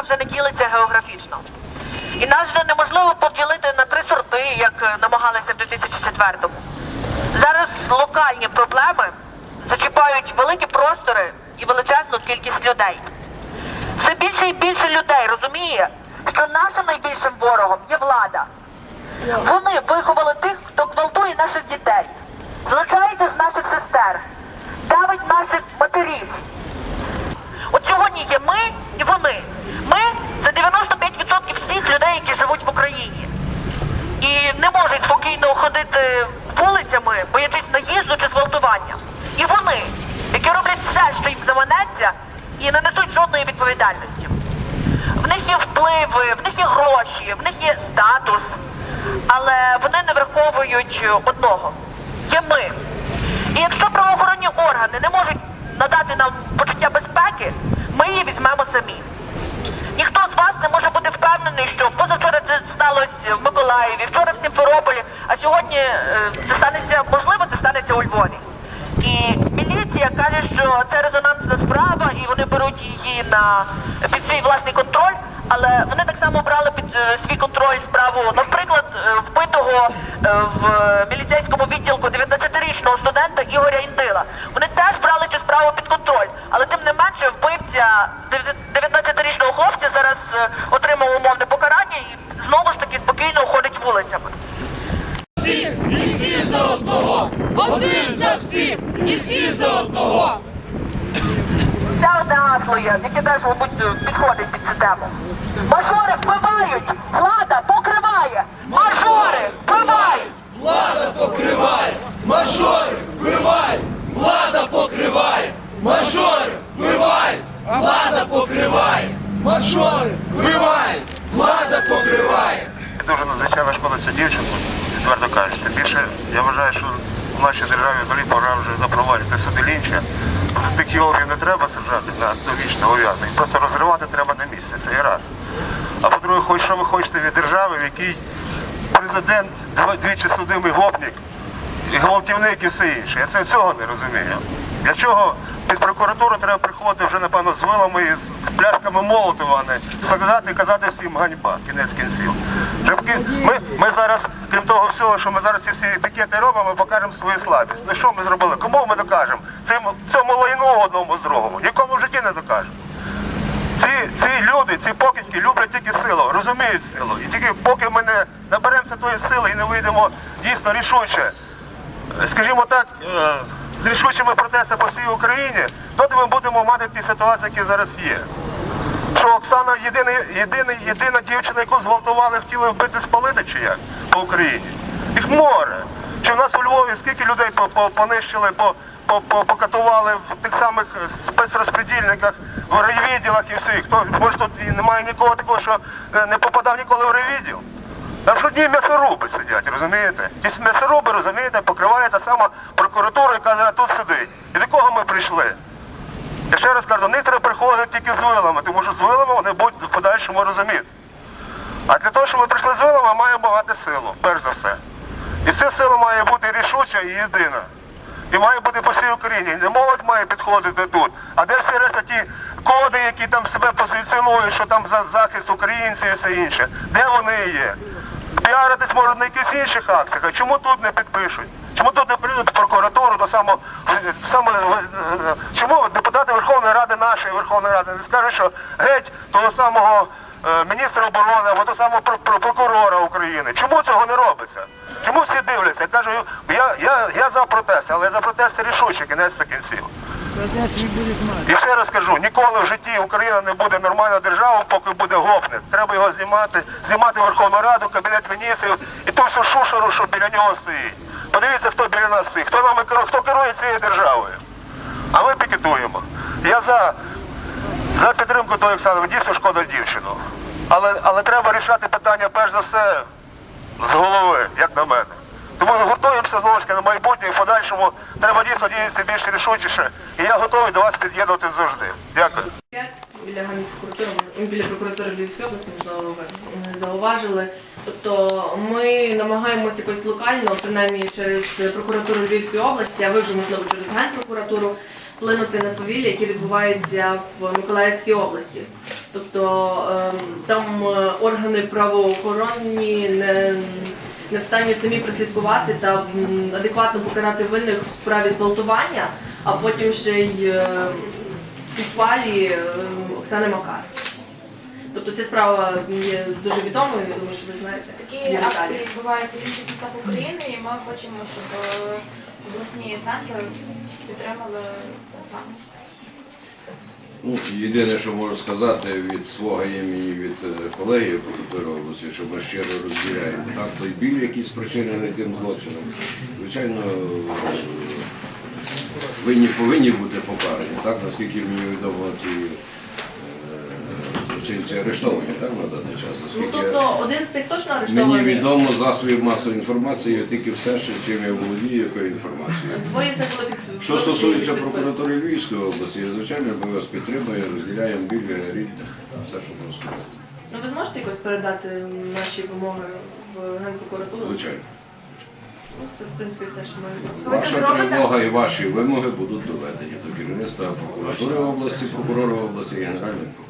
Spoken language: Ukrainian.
Україна вже не ділиться географічно. І нас вже неможливо поділити на три сорти, як е, намагалися в 2004-му. Зараз локальні проблеми зачіпають великі простори і величезну кількість людей. Все більше і більше людей розуміє, що нашим найбільшим ворогом є влада. Вони виховали тих, хто гвалтує наших дітей, злучається з наших сестер, давить наших матерів. Сьогодні є ми і вони. Ми це 95% всіх людей, які живуть в Україні. І не можуть спокійно ходити вулицями, боячись наїзду чи зґвалтування. І вони, які роблять все, що їм заманеться, і не несуть жодної відповідальності. В них є впливи, в них є гроші, в них є статус, але вони не враховують одного. Є ми. І якщо правоохоронні органи не можуть надати нам почуття безпеки, самі. Ніхто з вас не може бути впевнений, що позавчора це сталося в Миколаєві, вчора в Сімферополі, а сьогодні е, це станеться, можливо, це станеться у Львові. І міліція каже, що це резонансна справа, і вони беруть її на під свій власний контроль. Але вони так само брали під е, свій контроль справу, наприклад, е, вбитого в міліцейському відділку 19-річного студента Ігоря Індила. Вони теж брали цю справу під контроль, але тим не менше вбивця 19-річного хлопця зараз е, отримав умовне покарання і знову ж таки спокійно ходить вулицями. всіх, і всі за одного, один за всіх, і всі за одного. Ще одне гасло є, яке теж, мабуть, підходить під цю тему. Мажори вбивають, влада покриває. Мажори вбивають! Влада покриває, мажори вбивають, влада покриває, мажори мажори вбивають, влада покриває. Дуже надзвичайно шкода цю дівчинку, відверто кажучи. Більше я вважаю, що в нашій державі взагалі пора вже запровадити суди лінча. Тих геологів не треба саджати на довічне ув'язнення. Просто розривати треба на місці. Це є раз. А по-друге, хоч що ви хочете від держави, в якій президент двічі судимий гопник, і гвалтівник і все інше. Я це цього не розумію. Для чого під прокуратуру треба приходити вже, напевно, з вилами і з пляшками Молотова, а не сказати, казати всім ганьба, кінець кінців. Ми, ми зараз, крім того всього, що ми зараз ці всі пікети робимо, покажемо свою слабість. Ну що ми зробили? Кому ми докажемо? Цьому, цьому лайну одному з другому. Нікому в житті не докажемо. Ці, ці люди, ці покидьки люблять тільки силу, розуміють силу. І тільки поки ми не наберемося тої сили і не вийдемо дійсно рішуче, скажімо так, е, з рішучими протестами по всій Україні, доти ми будемо мати ті ситуації, які зараз є. Що Оксана єдина, єдина, єдина дівчина, яку зґвалтували, хотіли вбити спалити чи як по Україні. Їх море. Чи в нас у Львові скільки людей по- по- понищили, по- по- по- покатували в тих самих спецрозпредільниках, в райвідділах і всіх. Хто, може тут немає нікого такого, що е, не попадав ніколи в райвідділ. Там ж одні м'ясоруби сидять, розумієте? Ті м'ясоруби, розумієте, покриває та сама прокуратура, яка зараз тут сидить. І до кого ми прийшли? Я ще раз кажу, до них треба приходити тільки з вилами, тому що з вилами вони будуть в подальшому розуміти. А для того, щоб ми прийшли з вилами, маємо мати силу, перш за все. І ця сила має бути рішуча і єдина. І має бути по всій Україні. Не молодь має підходити тут. А де всі решта ті коди, які там себе позиціонують, що там за захист українців і все інше? Де вони є? Піаритись можуть на якихось інших акціях. А чому тут не підпишуть? Чому тут не прийдуть прокуратуру до самого саме чому депутати Верховної Ради нашої Верховної Ради не скажуть, що геть того самого е, міністра оборони або того самого про- про- прокурора України? Чому цього не робиться? Чому всі дивляться? Я кажу, я за протести, але я за протести рішучі, кінець та кінців. І ще раз кажу, ніколи в житті Україна не буде нормальною державою, поки буде гопник. Треба його знімати, знімати Верховну Раду, Кабінет міністрів і ту всю шушеру, що біля нього стоїть. Подивіться, хто біля нас стоїть, хто нами хто керує цією державою. А ми пікетуємо. Я за, за підтримку того Олександра, дійсно шкода дівчину. Але, але треба рішати питання перш за все з голови, як на мене. Тому гуртуємося знову ж таки на майбутнє і в подальшому треба дійсно діяти більш рішучіше. І я готовий до вас під'єднувати завжди. Дякую. біля Генпрокуратури, біля прокуратури Львівської області, зауважили. Тобто ми намагаємося якось локально, принаймні через прокуратуру Львівської області, а ви вже можливо через Генпрокуратуру, вплинути на свавілля, які відбуваються в Миколаївській області. Тобто ем, там е, органи правоохоронні не, не в стані самі прослідкувати та адекватно покарати винних в справі зґвалтування, а потім ще й е, підпалі е, Оксани Макар. Тобто ця справа є дуже відомою, я думаю, що ви знаєте. Такі акції відбуваються в інших містах України, і ми хочемо, щоб е, обласні центри підтримали само. Ну, єдине, що можу сказати від свого імені, від е, колеги прокуратури області, що ми щиро розділяємо так, той біль, який спричинений тим злочином. Звичайно, е, винні повинні бути покарані, так, наскільки мені відомо, ці злочинці арештовані так, на даний час. Ну, Оскільки тобто один з них точно мені арештований. відомо засобів масової інформації тільки все, що чим я володію, якою інформацією. Двоє це було під Що стосується прокуратури Львівської області, звичайно, ми вас підтримуємо, розділяємо біль рідних, все, що можна сказати. Ну ви зможете якось передати наші вимоги в Генпрокуратуру? Звичайно. Ну, Це в принципі все, що ми Ваша тривога і ваші вимоги будуть доведені до керівництва прокуратури області, прокурора області і генеральної прокуратури.